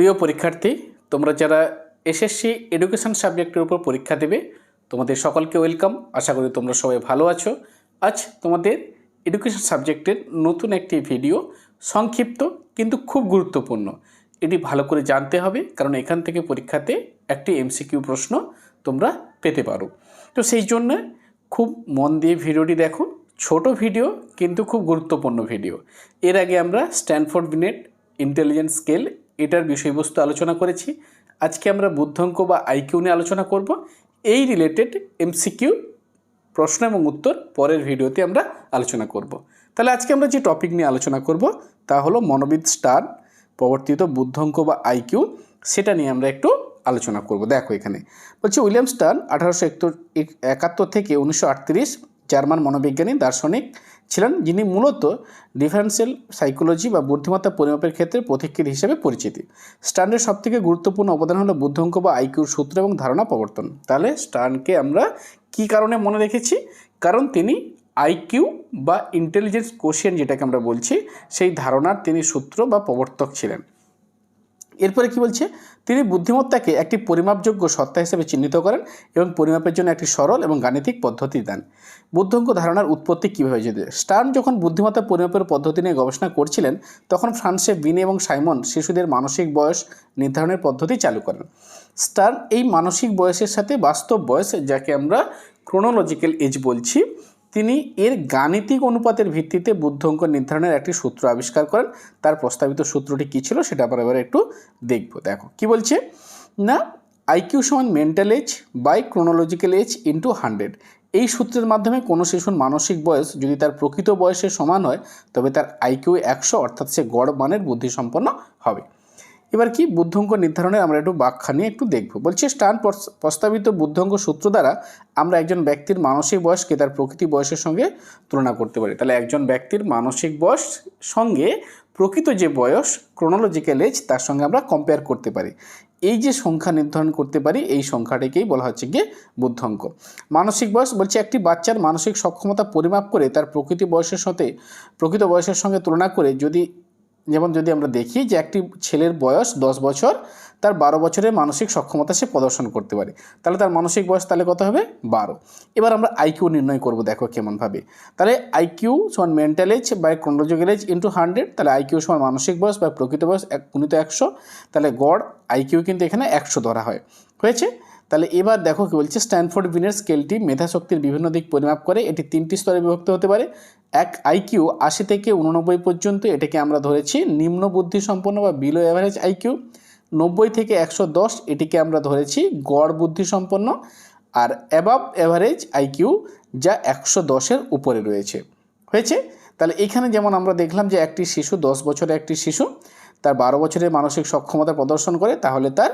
প্রিয় পরীক্ষার্থী, তোমরা যারা এসএসসি এডুকেশন সাবজেক্টের উপর পরীক্ষা দেবে, তোমাদের সকলকে ওয়েলকাম। আশা করি তোমরা সবাই ভালো আছো। আজ তোমাদের এডুকেশন সাবজেক্টের নতুন একটি ভিডিও, সংক্ষিপ্ত কিন্তু খুব গুরুত্বপূর্ণ। এটি ভালো করে জানতে হবে, কারণ এখান থেকে পরীক্ষাতে একটি এমসিকিউ প্রশ্ন তোমরা পেতে পারো। তো সেই জন্য খুব মন দিয়ে ভিডিওটি দেখো। ছোট ভিডিও কিন্তু খুব গুরুত্বপূর্ণ ভিডিও। এর আগে আমরা স্ট্যানফোর্ড বিনেট ইন্টেলিজেন্স স্কেল এটার বিষয়বস্তু আলোচনা করেছি। আজকে আমরা বুদ্ধাঙ্ক বা আইকিউ নিয়ে আলোচনা করব। এই রিলেটেড এমসিকিউ প্রশ্ন এবং উত্তর পরের ভিডিওতে আমরা আলোচনা করব। তাহলে আজকে আমরা যে টপিক নিয়ে আলোচনা করব, তা হলো মনোবিদ স্টার, প্রবর্তিত বুদ্ধঙ্ক বা আইকিউ সেটা নিয়ে আমরা একটু আলোচনা করব। দেখো এখানে। বলছি উইলিয়াম স্টার আঠারোশো একাত্তর থেকে উনিশশো আটত্রিশ জার্মান মনোবিজ্ঞানী, দার্শনিক ছিলেন যিনি মূলত ডিফারেন্সিয়াল সাইকোলজি বা বুদ্ধিমত্তা পরিমাপের ক্ষেত্রে পথিকৃৎ হিসেবে পরিচিতি। স্টার্নের সবথেকে গুরুত্বপূর্ণ অবদান হলো বুদ্ধাঙ্ক বা আইকিউর সূত্র এবং ধারণা প্রবর্তন। তাহলে স্টার্নকে আমরা কি কারণে মনে রেখেছি? কারণ তিনি আইকিউ বা ইন্টেলিজেন্স কোশিয়েন যেটাকে আমরা বলছি, সেই ধারণার তিনি সূত্র বা প্রবর্তক ছিলেন। এরপরে কি বলছে? তিনি বুদ্ধিমত্তাকে একটি পরিমাপযোগ্য সত্তা হিসেবে চিহ্নিত করেন এবং পরিমাপের জন্য একটি সরল এবং গাণিতিক পদ্ধতি দেন। বুদ্ধঙ্ক ধারণার উৎপত্তি কীভাবে হয়েছে? স্টার্ন যখন বুদ্ধিমত্তা পরিমাপের পদ্ধতি নিয়ে গবেষণা করছিলেন, তখন ফ্রান্সে বিনে এবং সাইমন শিশুদের মানসিক বয়স নির্ধারণের পদ্ধতি চালু করেন। স্টার্ন এই মানসিক বয়সের সাথে বাস্তব বয়স, যাকে আমরা ক্রোনোলজিক্যাল এজ বলছি তিনি এর গাণিতিক অনুপাতের ভিত্তিতে বুদ্ধ অঙ্ক নির্ধারণের একটি সূত্র আবিষ্কার করেন। তার প্রস্তাবিত সূত্রটি কী ছিল সেটা আমরা এবার একটু দেখব। দেখো, কি বলছে? না আইকিউ সমান mental age by chronological age into hundred এই সূত্রের মাধ্যমে কোনো শিশুর মানসিক বয়স যদি তার প্রকৃত বয়সের সমান হয়, তবে তার আইকিউ একশো, অর্থাৎ সে গড় মানের বুদ্ধিসম্পন্ন হবে। এবার কি বুদ্ধঙ্ক নির্ধারণে আমরা একটু ব্যাখ্যা নিয়ে একটু দেখব। বলছে, স্টান প্রস্তাবিত বুদ্ধঙ্ক সূত্র দ্বারা আমরা একজন ব্যক্তির মানসিক বয়সকে তার প্রকৃতি বয়সের সঙ্গে তুলনা করতে পারি। তাহলে একজন ব্যক্তির মানসিক বয়স সঙ্গে প্রকৃত যে বয়স ক্রোনোলজিক্যাল এজ তার সঙ্গে আমরা কম্পেয়ার করতে পারি। এই যে সংখ্যা নির্ধারণ করতে পারি, এই সংখ্যাটিকেই বলা হচ্ছে গিয়ে বুদ্ধঙ্ক মানসিক বয়স বলছে, একটি বাচ্চার মানসিক সক্ষমতা পরিমাপ করে তার প্রকৃতি বয়সের সাথে, প্রকৃত বয়সের সঙ্গে তুলনা করে যদি যেমন যদি আমরা দেখি যে একটি ছেলের বয়স দশ বছর, তার বারো বছরের মানসিক সক্ষমতা সে প্রদর্শন করতে পারে। তাহলে তার মানসিক বয়স তাহলে কত হবে? বারো। এবার আমরা আইকিউ নির্ণয় করব, দেখো কেমনভাবে। তাহলে আইকিউ সমান mental age by chronological age into hundred তাহলে আইকিউ সমান মানসিক বয়স বা প্রকৃত বয়স এক গুণিত একশো, তাহলে গড় আইকিউ কিন্তু এখানে একশো ধরা হয়। হয়েছে? তাহলে এবার দেখো কি বলছে স্ট্যানফোর্ড বিনের স্কেলটি মেধাশক্তির বিভিন্ন দিক পরিমাপ করে এটি তিনটি স্তরে বিভক্ত হতে পারে। এক আইকিউ আশি থেকে উননব্বই পর্যন্ত এটাকে আমরা ধরেছি নিম্ন বুদ্ধি সম্পন্ন বা বিলো অ্যাভারেজ আইকিউ নব্বই থেকে একশো দশ এটিকে আমরা ধরেছি গড় বুদ্ধি সম্পন্ন আর অ্যাবাব অ্যাভারেজ আইকিউ যা একশো দশের উপরে রয়েছে। হয়েছে? তাহলে এখানে যেমন আমরা দেখলাম যে একটি শিশু দশ বছরের একটি শিশু, তার বারো বছরের মানসিক সক্ষমতা প্রদর্শন করে, তাহলে তার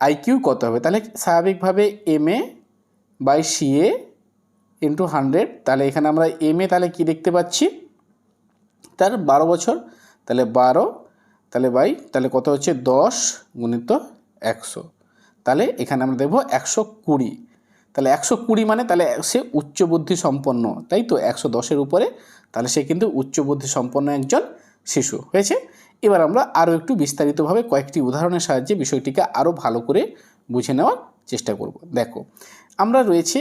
আইকিউ কত হবে? তাহলে স্বাভাবিকভাবে M A by CA into hundred তাহলে এখানে আমরা এম এ তাহলে কী দেখতে পাচ্ছি? তার বারো বছর, তাহলে বারো, তাহলে বাই তাহলে কত হচ্ছে? দশ গুণিত একশো। তাহলে এখানে আমরা দেখব একশো কুড়ি। তাহলে একশো কুড়ি মানে তাহলে সে উচ্চ বুদ্ধি সম্পন্ন, তাই তো? একশো দশের উপরে, তাহলে সে কিন্তু উচ্চ বুদ্ধি সম্পন্ন একজন শিশু, হয়েছে? এবার আমরা আরও একটু বিস্তারিতভাবে কয়েকটি উদাহরণের সাহায্যে বিষয়টিকে আরও ভালো করে বুঝে নেওয়ার চেষ্টা করব। দেখো, আমরা রয়েছি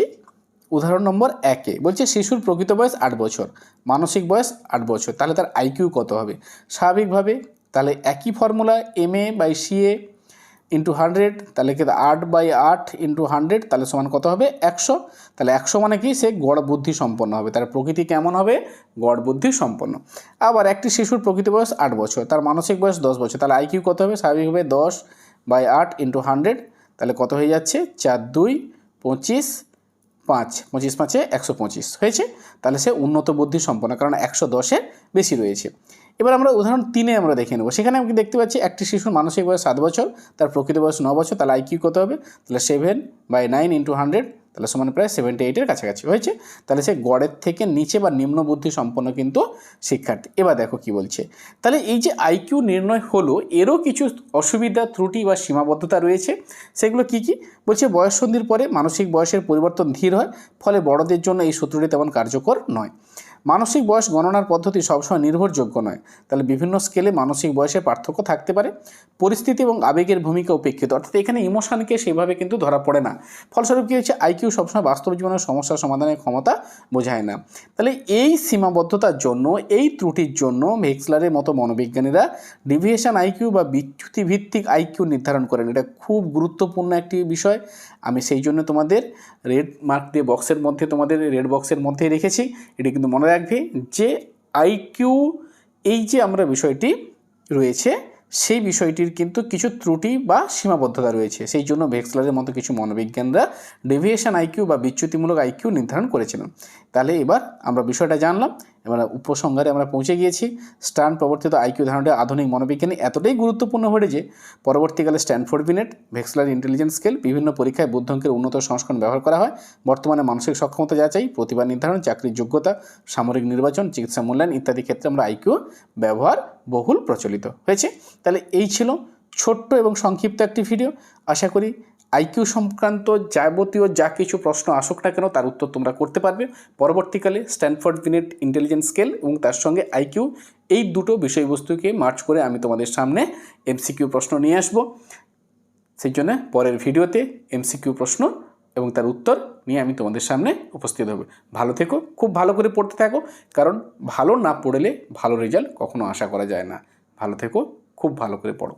উদাহরণ নম্বর একে, বলছে শিশুর প্রকৃত বয়স আট বছর, মানসিক বয়স আট বছর, তাহলে তার আইকিউ কত হবে? স্বাভাবিকভাবে তাহলে একই formula M A by C A into hundred তাহলে কি আট বাই আট ইন্টু হান্ড্রেড তাহলে সমান কত হবে? একশো। তাহলে একশো মানে কি? সে গড় বুদ্ধি সম্পন্ন হবে। তার প্রকৃতি কেমন হবে? গড় বুদ্ধি সম্পন্ন। আবার একটি শিশুর প্রকৃতি বয়স আট বছর, তার মানসিক বয়স দশ বছর, তাহলে আইকিউ কত হবে? স্বাভাবিকভাবে দশ বাই আট ইন্টু হান্ড্রেড তাহলে কত হয়ে যাচ্ছে? চার, দুই, পঁচিশ, পাঁচ। পঁচিশ, পাঁচে একশো পঁচিশ। হয়েছে? তাহলে সে উন্নত বুদ্ধি সম্পন্ন, কারণ একশো দশে বেশি রয়েছে। এবার আমরা উদাহরণ তিনে আমরা দেখে নেব। সেখানে আমি দেখতে পাচ্ছি, একটি শিশুর মানসিক বয়স সাত বছর, তার প্রকৃত বয়স ন বছর তাহলে আইকিউ কত হবে? তাহলে seven by nine into hundred তাহলে সমান প্রায় সেভেন্টি এইটের কাছাকাছি হয়েছে। তাহলে সে গড়ের থেকে নিচে বা নিম্ন বুদ্ধি সম্পন্ন কিন্তু শিক্ষার্থী। এবার দেখো কি বলছে। তাহলে এই যে আইকিউ নির্ণয় হলো, এরও কিছু অসুবিধা, ত্রুটি বা সীমাবদ্ধতা রয়েছে। সেগুলো কি কি? বলছে বয়ঃসন্ধির পরে মানসিক বয়সের পরিবর্তন ধীর হয়, ফলে বড়দের জন্য এই সূত্রটি তেমন কার্যকর নয়। মানসিক বয়স গণনার পদ্ধতি সবসময় নির্ভরযোগ্য নয়। তাহলে বিভিন্ন স্কেলে মানসিক বয়সের পার্থক্য থাকতে পারে। পরিস্থিতি এবং আবেগের ভূমিকা উপেক্ষিত। অর্থাৎ এখানে ইমোশনকে সেভাবে কিন্তু ধরা পড়ে না। ফলস্বরূপ কী হচ্ছে? আইকিউ সবসময় বাস্তব জীবনের সমস্যা সমাধানের ক্ষমতা বোঝায় না। তাহলে এই সীমাবদ্ধতার জন্য, এই ত্রুটির জন্য ভেক্সলারের মতো মনোবিজ্ঞানীরা ডিভিয়েশন আইকিউ বা বিচ্যুতি ভিত্তিক আইকিউ নির্ধারণ করেন। এটা খুব গুরুত্বপূর্ণ একটি বিষয়। আমি সেই জন্য তোমাদের রেড মার্ক দিয়ে বক্সের মধ্যে, তোমাদের রেড বক্সের মধ্যেই রেখেছি। এটি কিন্তু মনে রাখবে যে আইকিউ এই যে আমরা বিষয়টি রয়েছে, সেই বিষয়টির কিন্তু কিছু ত্রুটি বা সীমাবদ্ধতা রয়েছে। সেই জন্য ভেক্সলারের মতো কিছু মনোবিজ্ঞানরা ডেভিয়েশন আইকিউ বা বিচ্যুতিমূলক আইকিউ নির্ধারণ করেছিলেন। তাহলে এবার আমরা বিষয়টা জানলাম। এবার উপসংহারে আমরা পৌঁছে গিয়েছি। স্ট্যান্ড প্রবর্তিত আইকিউ ধারণাটি আধুনিক মনোবিজ্ঞানী এতটাই গুরুত্বপূর্ণ হয়ে যে, পরবর্তীকালে Stanford Binet, Wechsler intelligence scale, বিভিন্ন পরীক্ষায় বুদ্ধাঙ্কের উন্নত সংস্করণ ব্যবহার করা হয়। বর্তমানে মানসিক সক্ষমতা যাচাই, প্রতিভা নির্ধারণ, চাকরির যোগ্যতা, সামরিক নির্বাচন, চিকিৎসা মূল্যায়ন ইত্যাদি ক্ষেত্রে আমরা আইকিউ ব্যবহার বহুল প্রচলিত হয়েছে। তাহলে এই ছিল ছোট্ট এবং সংক্ষিপ্ত একটি ভিডিও। আশা করি আইকিউ সংক্রান্ত যাবতীয় যা কিছু প্রশ্ন আসুক না কেন, তার উত্তর তোমরা করতে পারবে। পরবর্তীকালে স্ট্যানফোর্ড বিনেট ইন্টেলিজেন্স স্কেল এবং তার সঙ্গে আইকিউ, এই দুটো বিষয়বস্তুকে মার্চ করে আমি তোমাদের সামনে এমসিকিউ প্রশ্ন নিয়ে আসব। সেই জন্য পরের ভিডিওতে এমসিকিউ প্রশ্ন এবং তার উত্তর নিয়ে আমি তোমাদের সামনে উপস্থিত হবে। ভালো থেকো, খুব ভালো করে পড়তে থাকো, কারণ ভালো না পড়লে ভালো রেজাল্ট কখনো আশা করা যায় না। ভালো থেকো, খুব ভালো করে পড়ো।